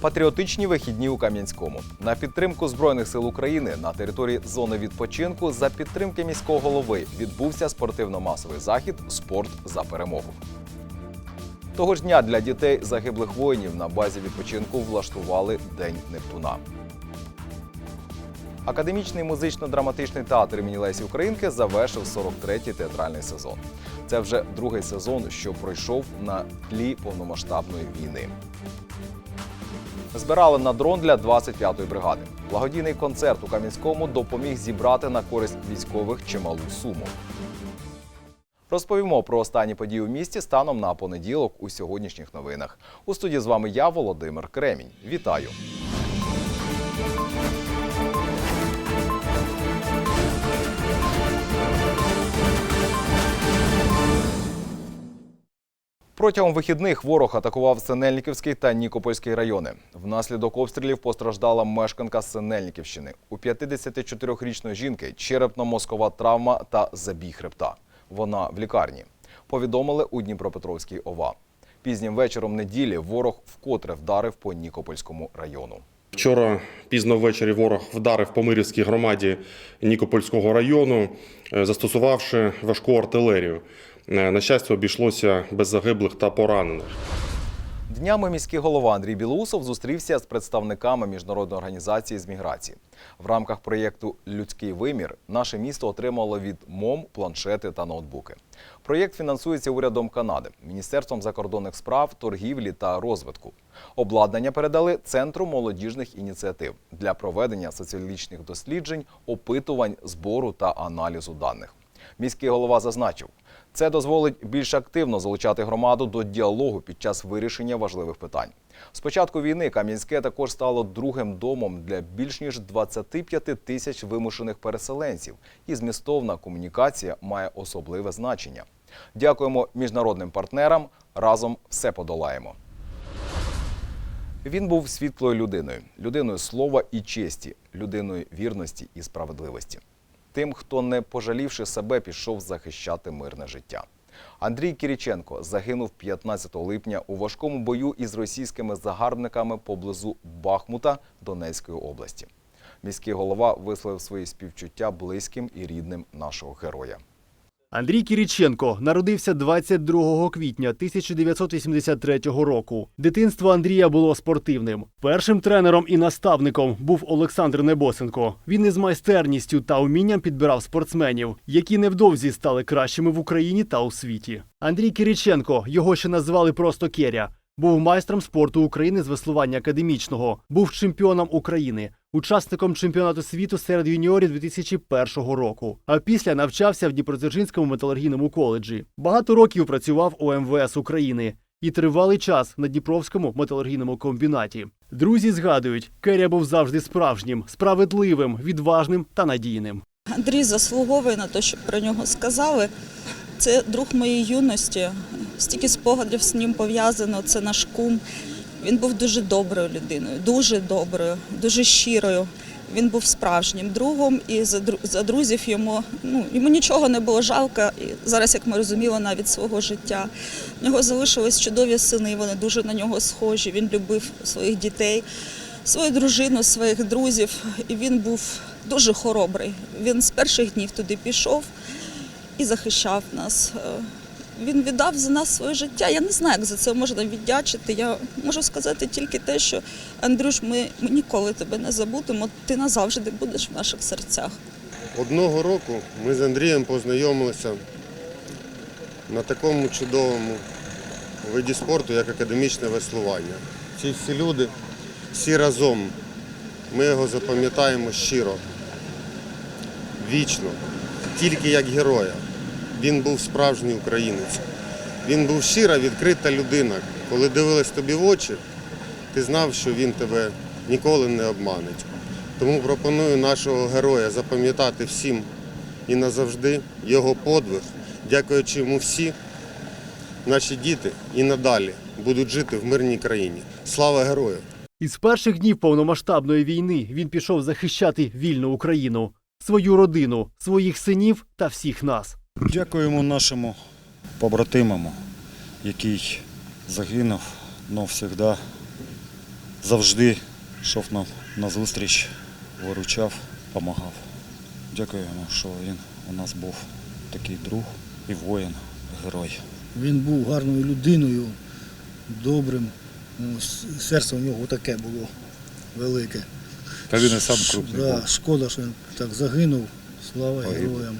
Патріотичні вихідні у Кам'янському на підтримку збройних сил України на території зони відпочинку за підтримки міського голови відбувся спортивно-масовий захід Спорт за перемогу. Того ж дня для дітей загиблих воїнів на базі відпочинку влаштували День Нептуна. Академічний музично-драматичний театр імені Лесі Українки завершив 43-й театральний сезон. Це вже другий сезон, що пройшов на тлі повномасштабної війни. Збирали на дрон для 25-ї бригади. Благодійний концерт у Кам'янському допоміг зібрати на користь військових чималу суму. Розповімо про останні події у місті станом на понеділок у сьогоднішніх новинах. У студії з вами я, Володимир Кремінь. Вітаю! Протягом вихідних ворог атакував Синельниківський та Нікопольський райони. Внаслідок обстрілів постраждала мешканка Синельниківщини. У 54-річної жінки черепно-мозкова травма та забій хребта. Вона в лікарні. Повідомили у Дніпропетровській ОВА. Пізнім вечором неділі ворог вкотре вдарив по Нікопольському району. Вчора пізно ввечері ворог вдарив по Мирівській громаді Нікопольського району, е, застосувавши важку артилерію. Е, На щастя, обійшлося без загиблих та поранених. Днями міський голова Андрій Білоусов зустрівся з представниками міжнародної організації з міграції. В рамках проєкту Людський вимір наше місто отримало від МОМ планшети та ноутбуки. Проєкт фінансується урядом Канади, Міністерством закордонних справ, торгівлі та розвитку. Обладнання передали Центру молодіжних ініціатив для проведення соціологічних досліджень, опитувань, збору та аналізу даних. Міський голова зазначив, це дозволить більш активно залучати громаду до діалогу під час вирішення важливих питань. З початку війни Кам'янське також стало другим домом для більш ніж 25 тисяч вимушених переселенців, і змістовна комунікація має особливе значення. Дякуємо міжнародним партнерам. Разом все подолаємо. Він був світлою людиною, людиною слова і честі, людиною вірності і справедливості. Тим, хто не пожалівши себе, пішов захищати мирне життя. Андрій Кіріченко загинув 15 липня у важкому бою із російськими загарбниками поблизу Бахмута Донецької області. Міський голова висловив свої співчуття близьким і рідним нашого героя. Андрій Кіріченко народився 22 квітня 1983 року. Дитинство Андрія було спортивним. Першим тренером і наставником був Олександр Небосенко. Він із майстерністю та умінням підбирав спортсменів, які невдовзі стали кращими в Україні та у світі. Андрій Кіріченко, його ще називали просто Керя. Був майстром спорту України з веслування академічного, був чемпіоном України, учасником чемпіонату світу серед юніорів 2001 року. А після навчався в Дніпродзержинському металургійному коледжі. Багато років працював у МВС України і тривалий час на Дніпровському металургійному комбінаті. Друзі згадують, Керя був завжди справжнім, справедливим, відважним та надійним. Андрій заслуговує на те, щоб про нього сказали. Це друг моєї юності. Стільки спогадів з ним пов'язано. Це наш кум. Він був дуже доброю людиною, дуже доброю, дуже щирою. Він був справжнім другом, і за друзів йому ну йому нічого не було жалко. І зараз, як ми розуміли, навіть свого життя. У нього залишились чудові сини. Вони дуже на нього схожі. Він любив своїх дітей, свою дружину, своїх друзів. І він був дуже хоробрий. Він з перших днів туди пішов і захищав нас. Він віддав за нас своє життя. Я не знаю, як за це можна віддячити. Я можу сказати тільки те, що Андрюш, ми, ми ніколи тебе не забудемо. Ти назавжди будеш в наших серцях. Одного року ми з Андрієм познайомилися на такому чудовому виді спорту, як академічне веслування. Ці всі люди, всі разом, ми його запам'ятаємо щиро, вічно, тільки як героя. Він був справжній українець. Він був щира, відкрита людина. Коли дивились тобі в очі, ти знав, що він тебе ніколи не обманить. Тому пропоную нашого героя запам'ятати всім і назавжди його подвиг, дякуючи йому всі наші діти і надалі будуть жити в мирній країні. Слава герою! Із перших днів повномасштабної війни він пішов захищати вільну Україну, свою родину, своїх синів та всіх нас. Дякуємо нашому побратимому, який загинув, але завжди завжди йшов нам на зустріч, виручав, допомагав. Дякуємо, що він у нас був такий друг і воїн, герой. Він був гарною людиною, добрим. Ну, Серце у нього таке було велике. Та він і сам крупний Да, шкода, що він так загинув. Слава Погиб. героям.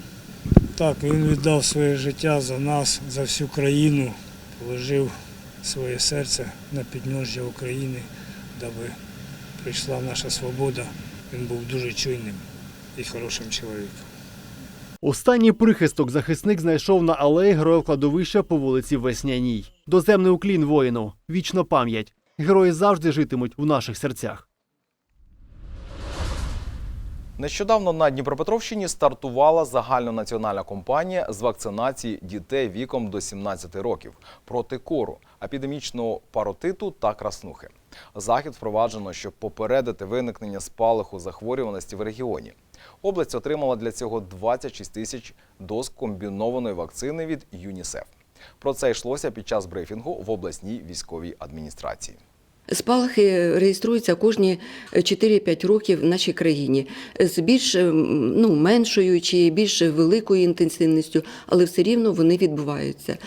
Так, він віддав своє життя за нас, за всю країну, положив своє серце на підножжя України, даби прийшла наша свобода. Він був дуже чуйним і хорошим чоловіком. Останній прихисток захисник знайшов на алеї героїв кладовища по вулиці Весняній. Доземний уклін воїну, вічна пам'ять. Герої завжди житимуть в наших серцях. Нещодавно на Дніпропетровщині стартувала загальнонаціональна кампанія з вакцинації дітей віком до 17 років проти кору, епідемічного паротиту та краснухи. Захід впроваджено, щоб попередити виникнення спалаху захворюваності в регіоні. Область отримала для цього 26 тисяч доз комбінованої вакцини від ЮНІСЕФ. Про це йшлося під час брифінгу в обласній військовій адміністрації. Спалахи реєструються кожні 4-5 років в нашій країні з більш ем, ну, меншою чи більш великою інтенсивністю, але все рівно вони відбуваються.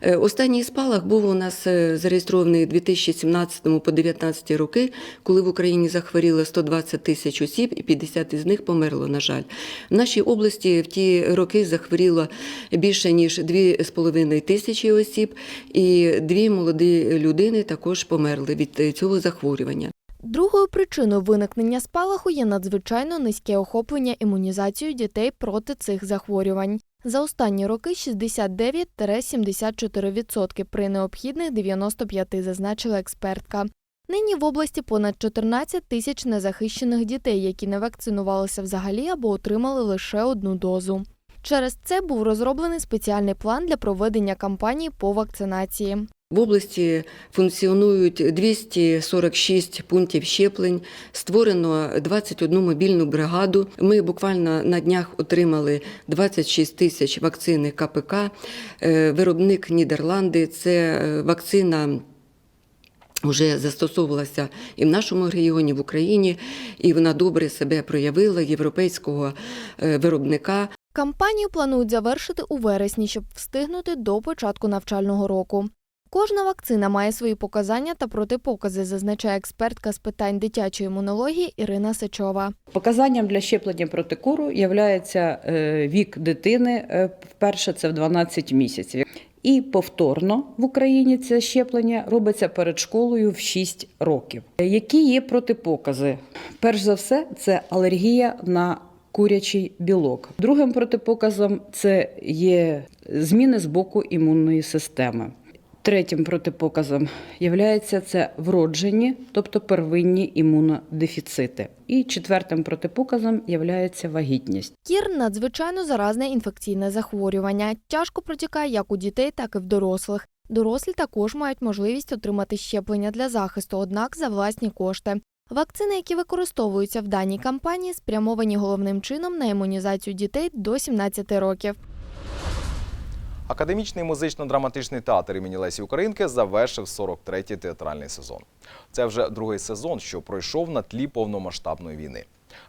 Е, Останній спалах був у нас е, зареєстрований у 2017 по 2019 роки, коли в Україні захворіло 120 тисяч осіб, і 50 із них померло, на жаль. В нашій області в ті роки захворіло більше ніж 2,5 тисячі осіб, і дві молоді людини також померли від цього захворювання. Другою причиною виникнення спалаху є надзвичайно низьке охоплення імунізацією дітей проти цих захворювань. За останні роки 69-74% при необхідних 95, зазначила експертка. Нині в області понад 14 тисяч незахищених дітей, які не вакцинувалися взагалі або отримали лише одну дозу. Через це був розроблений спеціальний план для проведення кампанії по вакцинації. В області функціонують 246 пунктів щеплень, створено 21 мобільну бригаду. Ми буквально на днях отримали 26 тисяч вакцини КПК. Е, Виробник Нідерланди це е, вакцина. Вже застосовувалася і в нашому регіоні, в Україні, і вона добре себе проявила європейського е, виробника. Кампанію планують завершити у вересні, щоб встигнути до початку навчального року. Кожна вакцина має свої показання та протипокази, зазначає експертка з питань дитячої імунології Ірина Сичова. Показанням для щеплення проти кору є вік дитини. е, Вперше це в 12 місяців. І повторно в Україні це щеплення робиться перед школою в 6 років. Які є протипокази? Перш за все, це алергія на курячий білок. Другим протипоказом це є зміни з боку імунної системи. Третім протипоказом є це вроджені, тобто первинні імунодефіцити. І четвертим протипоказом є вагітність. Кір надзвичайно заразне інфекційне захворювання. Тяжко протікає як у дітей, так і в дорослих. Дорослі також мають можливість отримати щеплення для захисту, однак за власні кошти. Вакцини, які використовуються в даній кампанії, спрямовані головним чином на імунізацію дітей до 17 років. Академічний музично-драматичний театр імені Лесі Українки завершив 43-й театральний сезон. Це вже другий сезон, що пройшов на тлі повномасштабної війни.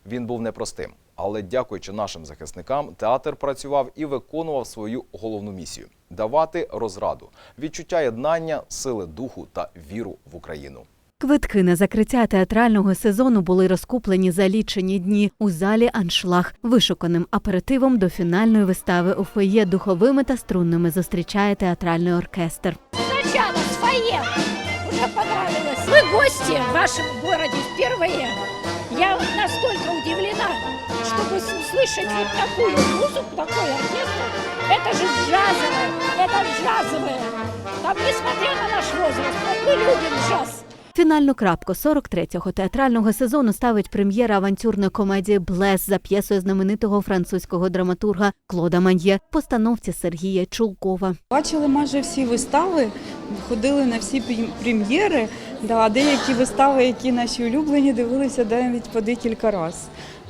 Він був непростим, але дякуючи нашим захисникам, театр працював і виконував свою головну місію давати розраду, відчуття єднання, сили духу та віру в Україну. Квитки на закриття театрального сезону були розкуплені за лічені дні у залі Аншлаг. Вишуканим аперитивом до фінальної вистави у фоє духовими та струнними зустрічає театральний оркестр. Сначала в фойе. Уже понравилось. Мы гости в вашем городе впервые. Я вот настолько удивлена, чтобы услышать вот такую музыку, такой оркестр. Это же джазовое, это джазовое. Там, несмотря на наш возраст, вот мы любим джаз. Фінальну крапку 43-го театрального сезону ставить прем'єра авантюрної комедії Блес за п'єсою знаменитого французького драматурга Клода Ман'є, постановці Сергія Чулкова. Бачили майже всі вистави, ходили на всі прем- прем'єри. Да, деякі вистави, які наші улюблені, дивилися навіть по декілька разів.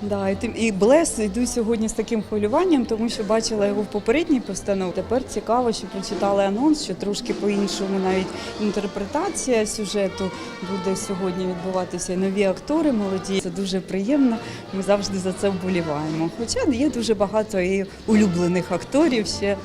Да, і, тим- і Блес йду сьогодні з таким хвилюванням, тому що бачила його в попередній постанові. Тепер цікаво, що прочитали анонс, що трошки по-іншому навіть інтерпретація сюжету буде сьогодні відбуватися. І нові актори молоді. Це дуже приємно. Ми завжди за це вболіваємо. Хоча є дуже багато і улюблених акторів ще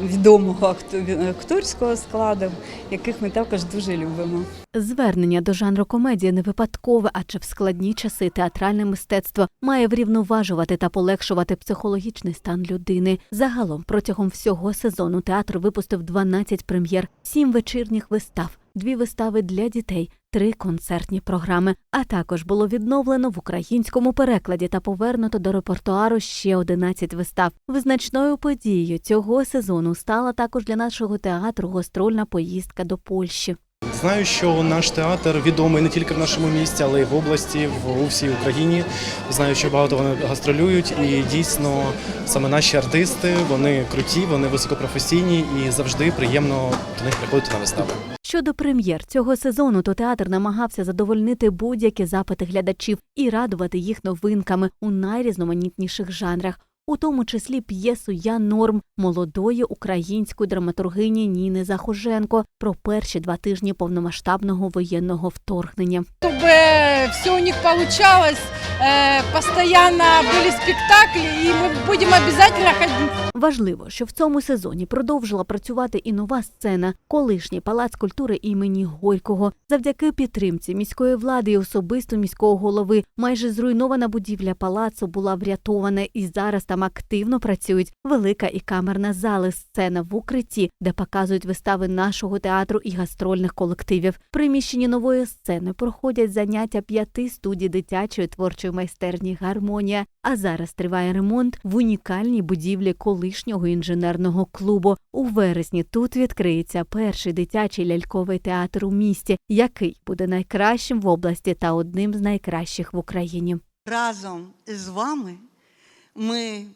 відомого акто- акторського складу, яких ми також дуже любимо. Звернення до жанру комедії не випадкове, адже в складні часи театральне мистецтво має врівноважувати та полегшувати психологічний стан людини. Загалом протягом всього сезону театр випустив 12 прем'єр, 7 вечірніх вистав, дві вистави для дітей, три концертні програми. А також було відновлено в українському перекладі та повернуто до репертуару ще 11 вистав. Визначною подією цього сезону стала також для нашого театру гастрольна поїздка до Польщі. Знаю, що наш театр відомий не тільки в нашому місті, але й в області, в у всій Україні. Знаю, що багато вони гастролюють, і дійсно саме наші артисти вони круті, вони високопрофесійні і завжди приємно до них приходити на вистави. Щодо прем'єр цього сезону, то театр намагався задовольнити будь-які запити глядачів і радувати їх новинками у найрізноманітніших жанрах, у тому числі п'єсу Я норм молодої української драматургині Ніни Захоженко про перші два тижні повномасштабного воєнного вторгнення. чтобы все у них получалось, э, постоянно были спектакли, и мы будем обязательно ходить. Важливо, що в цьому сезоні продовжила працювати і нова сцена, колишній палац культури імені Горького. Завдяки підтримці міської влади і особисто міського голови, майже зруйнована будівля палацу була врятована, і зараз там активно працюють велика і камерна зали, сцена в укритті, де показують вистави нашого театру і гастрольних колективів. В приміщенні нової сцени проходять заняття п'яти студій дитячої творчої майстерні Гармонія. А зараз триває ремонт в унікальній будівлі колишнього інженерного клубу. У вересні тут відкриється перший дитячий ляльковий театр у місті, який буде найкращим в області та одним з найкращих в Україні. Разом з вами ми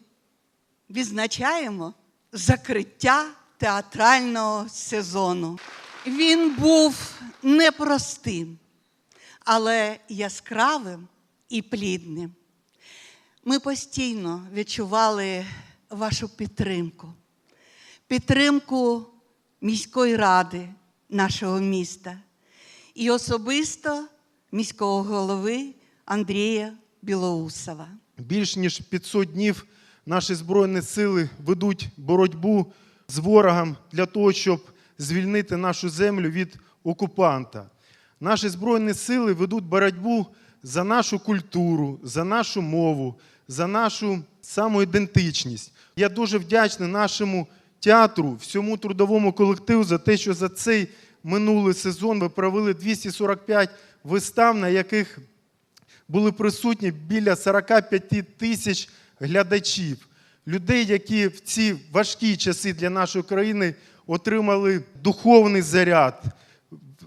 відзначаємо закриття театрального сезону. Він був непростим, але яскравим і плідним. Ми постійно відчували вашу підтримку, підтримку міської ради нашого міста і особисто міського голови Андрія Білоусова. Більш ніж 500 днів наші збройні сили ведуть боротьбу з ворогом для того, щоб звільнити нашу землю від окупанта. Наші збройні сили ведуть боротьбу за нашу культуру, за нашу мову, за нашу самоідентичність. Я дуже вдячний нашому театру, всьому трудовому колективу за те, що за цей минулий сезон ви провели 245 вистав, на яких були присутні біля 45 тисяч глядачів, людей, які в ці важкі часи для нашої країни отримали духовний заряд,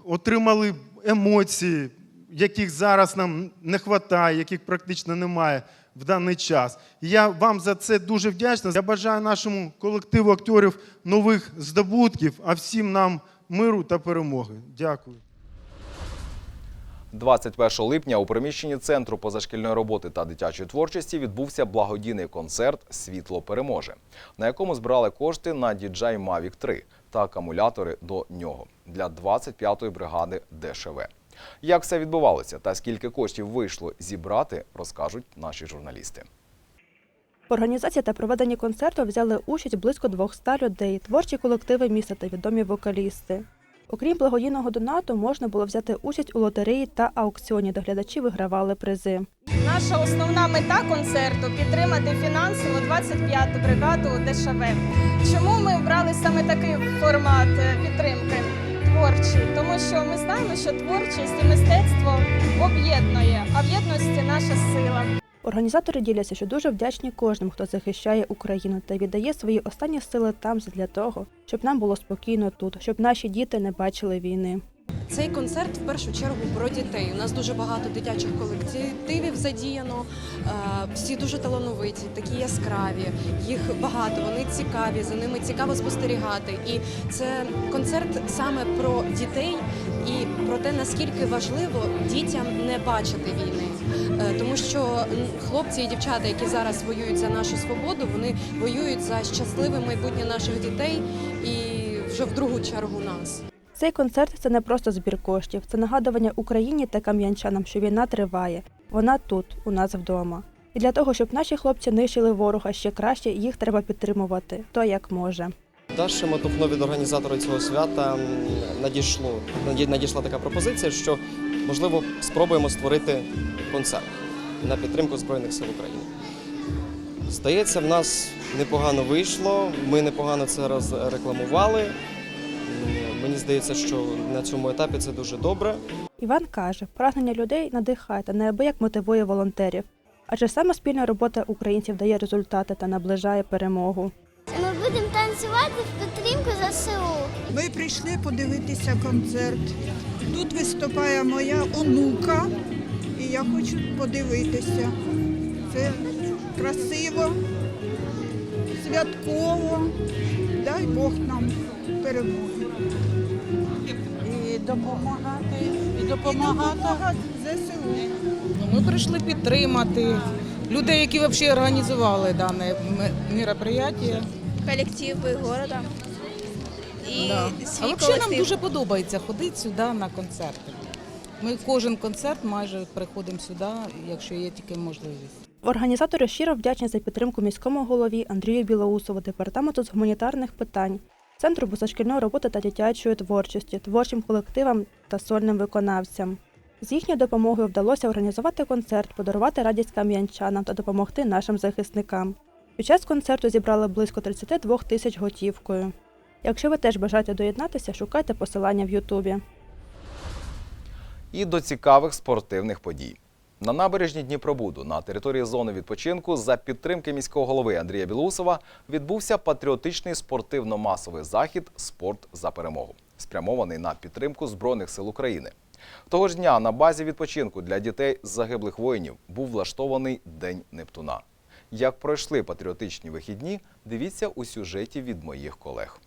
отримали емоції, яких зараз нам не вистачає, яких практично немає в даний час. Я вам за це дуже вдячний. Я бажаю нашому колективу акторів нових здобутків, а всім нам миру та перемоги. Дякую. 21 липня у приміщенні Центру позашкільної роботи та дитячої творчості відбувся благодійний концерт Світло переможе, на якому збирали кошти на DJI Mavic 3 та акумулятори до нього для 25-ї бригади ДШВ. Як все відбувалося та скільки коштів вийшло зібрати, розкажуть наші журналісти. В організації та проведенні концерту взяли участь близько 200 людей, творчі колективи міста та відомі вокалісти. Окрім благодійного донату, можна було взяти участь у лотереї та аукціоні, де глядачі вигравали призи. Наша основна мета концерту підтримати фінансово 25-ту бригаду ДШВ. Чому ми обрали саме такий формат е, підтримки творчий? Тому що ми знаємо, що творчість і мистецтво об'єднує, а в єдності наша сила. Організатори діляться, що дуже вдячні кожним, хто захищає Україну та віддає свої останні сили там для того, щоб нам було спокійно тут, щоб наші діти не бачили війни. Цей концерт в першу чергу про дітей. У нас дуже багато дитячих колективів задіяно. Е, Всі дуже талановиті, такі яскраві. Їх багато, вони цікаві, за ними цікаво спостерігати. І це концерт саме про дітей, і про те, наскільки важливо дітям не бачити війни. Е, Тому що хлопці і дівчата, які зараз воюють за нашу свободу, вони воюють за щасливе майбутнє наших дітей і вже в другу чергу нас. Цей концерт це не просто збір коштів, це нагадування Україні та кам'янчанам, що війна триває. Вона тут, у нас вдома. І для того, щоб наші хлопці нищили ворога ще краще, їх треба підтримувати, то як може. Даше Матухно від організатора цього свята надійшло, надійшла така пропозиція, що можливо спробуємо створити концерт на підтримку Збройних сил України. Здається, в нас непогано вийшло, ми непогано це роз- рекламували. М, Мені здається, що на цьому етапі це дуже добре. Іван каже, прагнення людей надихає та неабияк мотивує волонтерів. Адже саме спільна робота українців дає результати та наближає перемогу. Ми будемо танцювати в підтримку ЗСУ. Ми прийшли подивитися концерт. Тут виступає моя онука, і я хочу подивитися. Це красиво, святково. Дай Бог нам перемоги. Допомагати, і допомагати. ЗСУ. Ну, ми прийшли підтримати людей, які взагалі організували дане мероприятие. Колективи міста. І Да. свій А взагалі нам дуже подобається ходити сюди на концерти. Ми кожен концерт майже приходимо сюди, якщо є тільки можливість. Організатори щиро вдячні за підтримку міському голові Андрію Білоусову, департаменту з гуманітарних питань, центру позашкільної роботи та дитячої творчості, творчим колективам та сольним виконавцям. З їхньою допомогою вдалося організувати концерт, подарувати радість кам'янчанам та допомогти нашим захисникам. Під час концерту зібрали близько 32 тисяч готівкою. Якщо ви теж бажаєте доєднатися, шукайте посилання в Ютубі. І до цікавих спортивних подій. На набережні Дніпробуду на території зони відпочинку за підтримки міського голови Андрія Білусова відбувся патріотичний спортивно-масовий захід Спорт за перемогу, спрямований на підтримку Збройних сил України. Того ж дня на базі відпочинку для дітей з загиблих воїнів був влаштований День Нептуна. Як пройшли патріотичні вихідні, дивіться у сюжеті від моїх колег.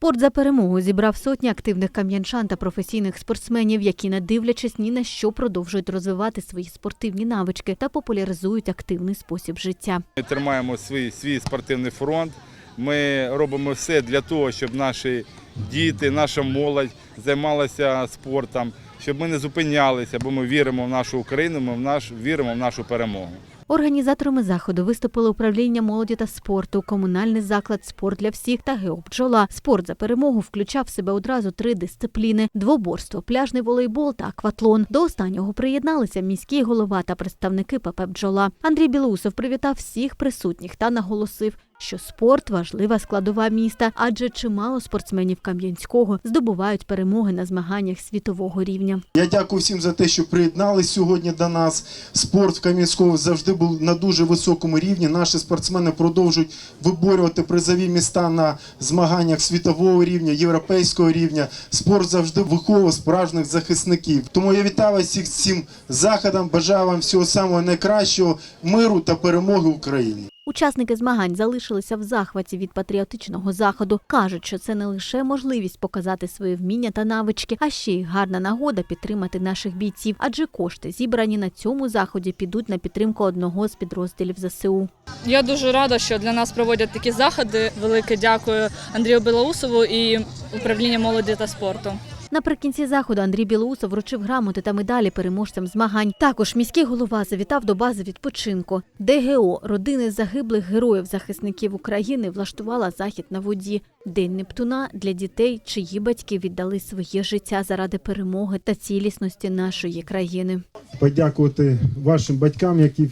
Спорт за перемогу зібрав сотні активних кам'янчан та професійних спортсменів, які, не дивлячись ні на що, продовжують розвивати свої спортивні навички та популяризують активний спосіб життя. Ми тримаємо свій, свій спортивний фронт. Ми робимо все для того, щоб наші діти, наша молодь займалася спортом, щоб ми не зупинялися, бо ми віримо в нашу Україну, ми в наш, віримо в нашу перемогу. Організаторами заходу виступили управління молоді та спорту, комунальний заклад Спорт для всіх та геопджола. Спорт за перемогу включав в себе одразу три дисципліни: двоборство, пляжний волейбол та акватлон. До останнього приєдналися міський голова та представники ПП «Бджола». Андрій Білоусов привітав всіх присутніх та наголосив, що спорт важлива складова міста, адже чимало спортсменів Кам'янського здобувають перемоги на змаганнях світового рівня. Я дякую всім за те, що приєднались сьогодні до нас. Спорт в Кам'янському завжди був на дуже високому рівні. Наші спортсмени продовжують виборювати призові міста на змаганнях світового рівня, європейського рівня. Спорт завжди виховував справжніх захисників. Тому я вітаю вас всіх з цим заходом. Бажаю вам всього самого найкращого, миру та перемоги Україні. Учасники змагань залишилися в захваті від патріотичного заходу. кажуть, що це не лише можливість показати свої вміння та навички, а ще й гарна нагода підтримати наших бійців, адже кошти, зібрані на цьому заході, підуть на підтримку одного з підрозділів ЗСУ. Я дуже рада, що для нас проводять такі заходи. Велике дякую Андрію Білоусову і управління молоді та спорту. Наприкінці заходу Андрій Білоусов вручив грамоти та медалі переможцям змагань. Також міський голова завітав до бази відпочинку. ДГО родини загиблих героїв захисників України влаштувала захід на воді. День Нептуна для дітей, чиї батьки віддали своє життя заради перемоги та цілісності нашої країни. подякувати вашим батькам, які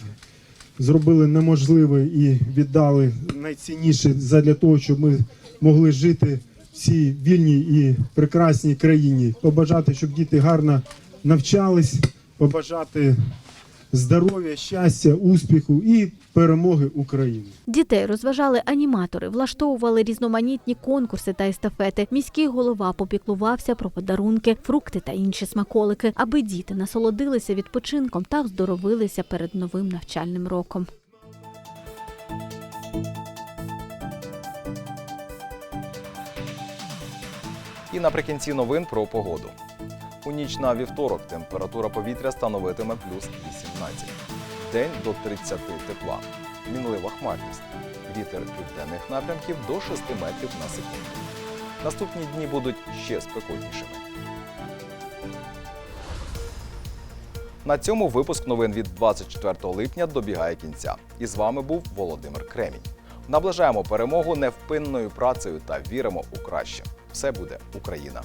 зробили неможливе і віддали найцінніше задля того, щоб ми могли жити в цій вільній і прекрасній країні. Побажати, щоб діти гарно навчались, побажати здоров'я, щастя, успіху і перемоги України. Дітей розважали аніматори, влаштовували різноманітні конкурси та естафети. Міський голова попіклувався про подарунки, фрукти та інші смаколики, аби діти насолодилися відпочинком та оздоровилися перед новим навчальним роком. І наприкінці новин про погоду. У ніч на вівторок температура повітря становитиме плюс 18. День до 30 тепла. Мінлива хмарність. Вітер південних напрямків до 6 метрів на секунду. Наступні дні будуть ще спекотнішими. На цьому випуск новин від 24 липня добігає кінця. І з вами був Володимир Кремінь. Наближаємо перемогу невпинною працею та віримо у краще. Все буде Україна!